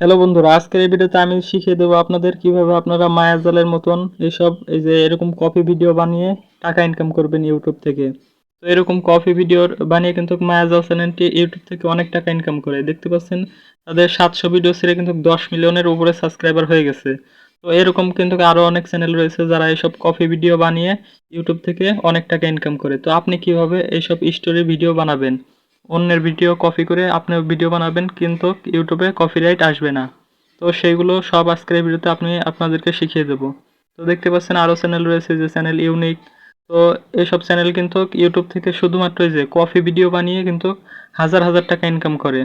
Hello বন্ধুরা, আজকের এই ভিডিওতে আমি শিখিয়ে দেবো আপনাদের কীভাবে আপনারা মায়াজালের মতন এইসব এই যে এরকম কপি ভিডিও বানিয়ে টাকা ইনকাম করবেন ইউটিউব থেকে। তো এরকম কপি ভিডিও বানিয়ে কিন্তু মায়াজাল চ্যানেলটি ইউটিউব থেকে অনেক টাকা ইনকাম করে। দেখতে পাচ্ছেন, তাদের সাতশো ভিডিও ছেড়ে কিন্তু দশ মিলিয়নের উপরে সাবস্ক্রাইবার হয়ে গেছে। তো এরকম কিন্তু আরও অনেক চ্যানেল রয়েছে যারা এইসব কপি ভিডিও বানিয়ে ইউটিউব থেকে অনেক টাকা ইনকাম করে। তো আপনি কীভাবে এইসব স্টোরি ভিডিও বানাবেন? অন্যের ভিডিও কপি করে আপনি ভিডিও বানাবেন, কিন্তু ইউটিউবে কপিরাইট আসবে না। তো সেইগুলো সব আজকের এই ভিডিওতে আপনি আপনাদেরকে শিখিয়ে দেবো। তো দেখতে পাচ্ছেন আরও চ্যানেল রয়েছে যে চ্যানেল ইউনিক তো এইসব চ্যানেল কিন্তু ইউটিউব থেকে শুধুমাত্র যে কফি ভিডিও বানিয়ে কিন্তু হাজার হাজার টাকা ইনকাম করে।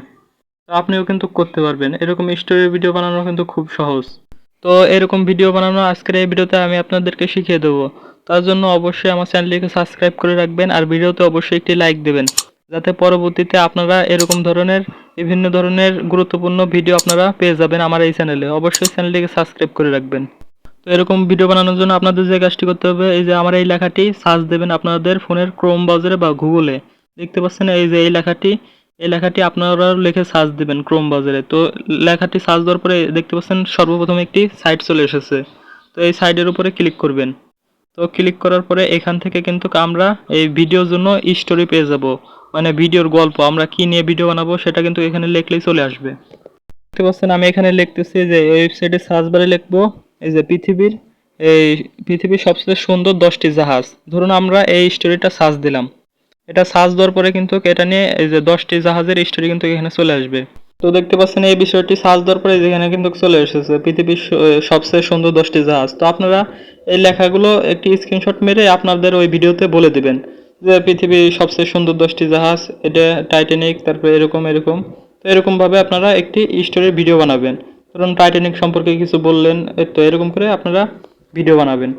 তো আপনিও কিন্তু করতে পারবেন। এরকম স্টোরি ভিডিও বানানো কিন্তু খুব সহজ। তো এরকম ভিডিও বানানো আজকের এই ভিডিওতে আমি আপনাদেরকে শিখিয়ে দেবো। তার জন্য অবশ্যই আমার চ্যানেলটিকে সাবস্ক্রাইব করে রাখবেন, আর ভিডিওতে অবশ্যই একটি লাইক দেবেন। যাতে পরবর্তীতে আপনারা এরকম ধরনের, বিভিন্ন ধরনের গুরুত্বপূর্ণ ভিডিও আপনারা পেয়ে যাবেন আমার এই চ্যানেলে অবশ্যই চ্যানেলটিকে সাবস্ক্রাইব করে রাখবেন। তো এরকম ভিডিও বানানোর জন্য আপনাদের যে কাজটি করতে হবে, এই যে আমার এই লেখাটি সার্চ দেবেন আপনাদের ফোনের ক্রোম ব্রাউজারে বা গুগলে দেখতে পাচ্ছেন এই যে এই লেখাটি এই লেখাটি আপনারা লিখে সার্চ দেবেন ক্রোম ব্রাউজারে তো লেখাটি সার্চ দেওয়ার পরে দেখতে পাচ্ছেন সর্বপ্রথম একটি সাইট চলে এসেছে। তো এই সাইটের উপরে ক্লিক করবেন। তো ক্লিক করার পরে এখান থেকে কিন্তু আমরা এই ভিডিওর জন্য স্টোরি পেয়ে যাব। মানে ভিডিওর গল্প, আমরা কি নিয়ে ভিডিও বানাবো সেটা কিন্তু এখানে লিখলেই চলে আসবে। দেখতে পাচ্ছেন, আমি এখানে লিখতেছি যে ওয়েবসাইটে সার্চ বারে লিখব, এই যে পৃথিবীর, এই পৃথিবীর সবচেয়ে সুন্দর দশটি জাহাজ। ধরুন আমরা এই স্টোরিটা সার্চ দিলাম। এটা সার্চ দেওয়ার পরে কিন্তু এটা নিয়ে এই যে দশটি জাহাজের স্টোরি কিন্তু এখানে চলে আসবে। তো দেখতে পাচ্ছেন এই বিষয়টি সার্চ দেওয়ার পরে যেখানে কিন্তু চলে এসেছে। পৃথিবীর সবচেয়ে সুন্দর দশটি জাহাজ। তো আপনারা এই লেখাগুলো একটি স্ক্রিনশট মেরে আপনাদের ওই ভিডিওতে বলে দিবেন যে পৃথিবীর সবচেয়ে সুন্দর দশটি জাহাজ, এটা টাইটানিক তারপরে এরকম এরকম। তো এরকমভাবে আপনারা একটি স্টোরির ভিডিও বানাবেন। ধরুন টাইটানিক সম্পর্কে কিছু বললেন তো এরকম করে আপনারা ভিডিও বানাবেন।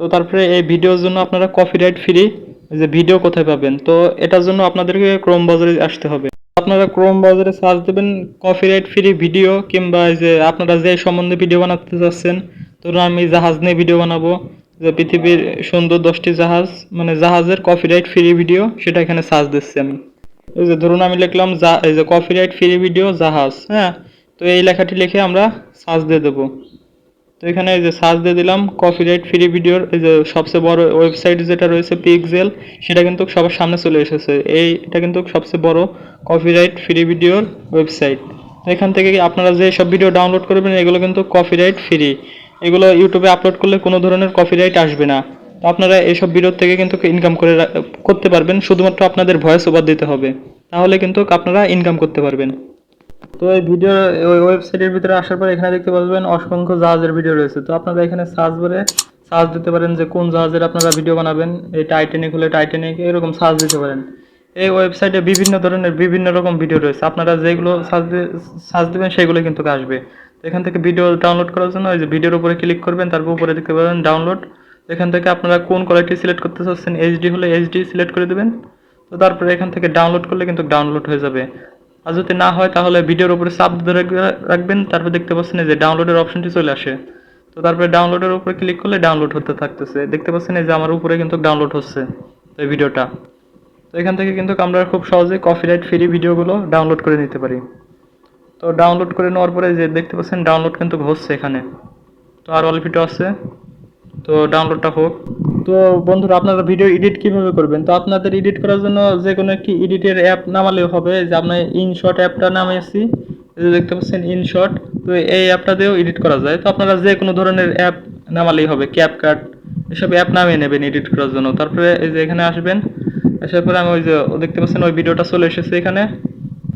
তো তারপরে এই ভিডিওর জন্য আপনারা কপিরাইট ফ্রি যে ভিডিও কোথায় পাবেন, তো এটার জন্য আপনাদেরকে ক্রোম বাজারে আসতে হবে। আপনারা ক্রোম ব্রাউজারে সার্চ দেবেন কপিরাইট ফ্রি ভিডিও কিংবা যে আপনারা যে সম্বন্ধে ভিডিও বানাতে চাচ্ছেন ধরুন আমি জাহাজ নিয়ে ভিডিও বানাবো। যে পৃথিবীর সুন্দর দশটি জাহাজ মানে জাহাজের কপিরাইট ফ্রি ভিডিও সেটা এখানে সার্চ দিচ্ছি আমি। এই যে ধরুন আমি লিখলাম এই যে কপিরাইট ফ্রি ভিডিও জাহাজ হ্যাঁ? তো এই লেখাটি লিখে আমরা সার্চ দিয়ে দেবো। তো এখানে এই যে সার্চ দিয়ে দিলাম কপিরাইট ফ্রি ভিডিওর এই যে সবচেয়ে বড় ওয়েবসাইট যেটা রয়েছে পিক্সেল সেটা কিন্তু সবার সামনে চলে এসেছে। এই, এটা কিন্তু সবচেয়ে বড় কপিরাইট ফ্রি ভিডিওর ওয়েবসাইট এখান থেকে আপনারা যে সব ভিডিও ডাউনলোড করবেন, এগুলো কিন্তু কপিরাইট ফ্রি এগুলো ইউটিউবে আপলোড করলে কোনো ধরনের কপিরাইট আসবে না। তো আপনারা এইসব ভিডিও থেকে কিন্তু ইনকাম করে করতে পারবেন, শুধুমাত্র আপনাদের ভয়েস ওভার দিতে হবে। তাহলে কিন্তু আপনারা ইনকাম করতে পারবেন। তো এই ভিডিও ওই ওয়েবসাইটের ভিতরে আসার পর এখানে দেখতে পাবেন অসংখ্য জাহাজের ভিডিও রয়েছে। তো আপনারা এখানে সার্চ করে সার্চ দিতে পারেন যে কোন জাহাজের আপনারা ভিডিও বানাবেন। এই টাইটানিক হলে টাইটানিক এরকম সার্চ দিতে পারেন। এই ওয়েবসাইটে বিভিন্ন ধরনের বিভিন্ন রকম ভিডিও রয়েছে। আপনারা যেগুলো সার্চ সার্চ দেবেন সেগুলো কিন্তু আসবে। এখান থেকে ভিডিও ডাউনলোড করার জন্য ওই যে ভিডিওর উপরে ক্লিক করবেন, তারপর উপরে দেখতে পাবেন ডাউনলোড এখান থেকে আপনারা কোন কোয়ালিটি সিলেক্ট করতে চাচ্ছেন এইচডি হলে এইচডি সিলেক্ট করে দেবেন। তো তারপরে এখান থেকে ডাউনলোড করলে কিন্তু ডাউনলোড হয়ে যাবে। আর যদি না হয় তাহলে ভিডিওর উপরে চাপ ধরে রাখবেন, তারপর দেখতে পাচ্ছেন যে ডাউনলোডের অপশনটি চলে আসে। তো তারপরে ডাউনলোডের উপরে ক্লিক করলে ডাউনলোড হতে থাকতেছে। দেখতে পাচ্ছেন যে আমার উপরে কিন্তু ডাউনলোড হচ্ছে এই ভিডিওটা। তো এখান থেকে কিন্তু আমরা খুব সহজে কপিরাইট ফ্রি ভিডিওগুলো ডাউনলোড করে নিতে পারি। তো ডাউনলোড করে নেওয়ার পরে যে দেখতে পাচ্ছেন ডাউনলোড কিন্তু হচ্ছে এখানে। তো আর অল্প আছে। তো ডাউনলোডটা হোক। তো বন্ধুরা, আপনারা ভিডিও এডিট কীভাবে করবেন? তো আপনাদের এডিট করার জন্য যে কোনো একটি এডিটের অ্যাপ নামালেও হবে। যে আপনার ইনশট অ্যাপটা নামিয়েছি এই যে দেখতে পাচ্ছেন ইনশট তো এই অ্যাপটা দিয়েও এডিট করা যায়। তো আপনারা যে কোনো ধরনের অ্যাপ নামালেই হবে। ক্যাপকাট এসব অ্যাপ নামিয়ে নেবেন এডিট করার জন্য। তারপরে এই যে এখানে আসবেন। আসার পরে আমি ওই যে দেখতে পাচ্ছেন ওই ভিডিওটা চলে এসেছে এখানে।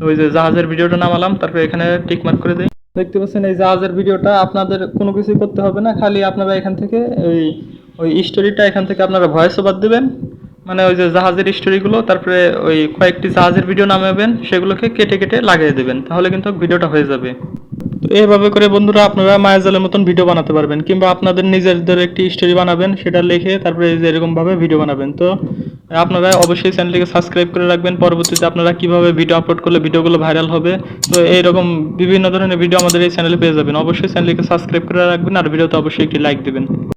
ওই যে জাহাজের ভিডিওটা নামালাম। তারপরে এখানে টিক মার্ক করে দিই। দেখতে পাচ্ছেন এই জাহাজের ভিডিওটা আপনাদের কোনো কিছু করতে হবে না। খালি আপনারা এখান থেকে ওই ওই স্টোরিটা এখান থেকে আপনারা ভয়েস ওভার দেবেন। মানে ওই যে জাহাজের স্টোরিগুলো তারপরে ওই কয়েকটি জাহাজের ভিডিও নামাবেন, সেগুলোকে কেটে কেটে লাগিয়ে দেবেন, তাহলে কিন্তু ভিডিওটা হয়ে যাবে। তো এইভাবে করে বন্ধুরা আপনারা মায়াজালের মতন ভিডিও বানাতে পারবেন, কিংবা আপনাদের নিজেদের একটি স্টোরি বানাবেন, সেটা লিখে তারপরে এই যে এরকম ভাবে ভিডিও বানাবেন। তো আপনারা অবশ্যই চ্যানেলটিকে সাবস্ক্রাইব করে রাখবেন, পরবর্তীতে আপনারা কীভাবে ভিডিও আপলোড করলে ভিডিওগুলো ভাইরাল হবে, তো এইরকম বিভিন্ন ধরনের ভিডিও আমাদের এই চ্যানেলে পেয়ে যাবেন। অবশ্যই চ্যানেলটিকে সাবস্ক্রাইব করে রাখবেন, আর ভিডিওতে অবশ্যই একটি লাইক দিবেন।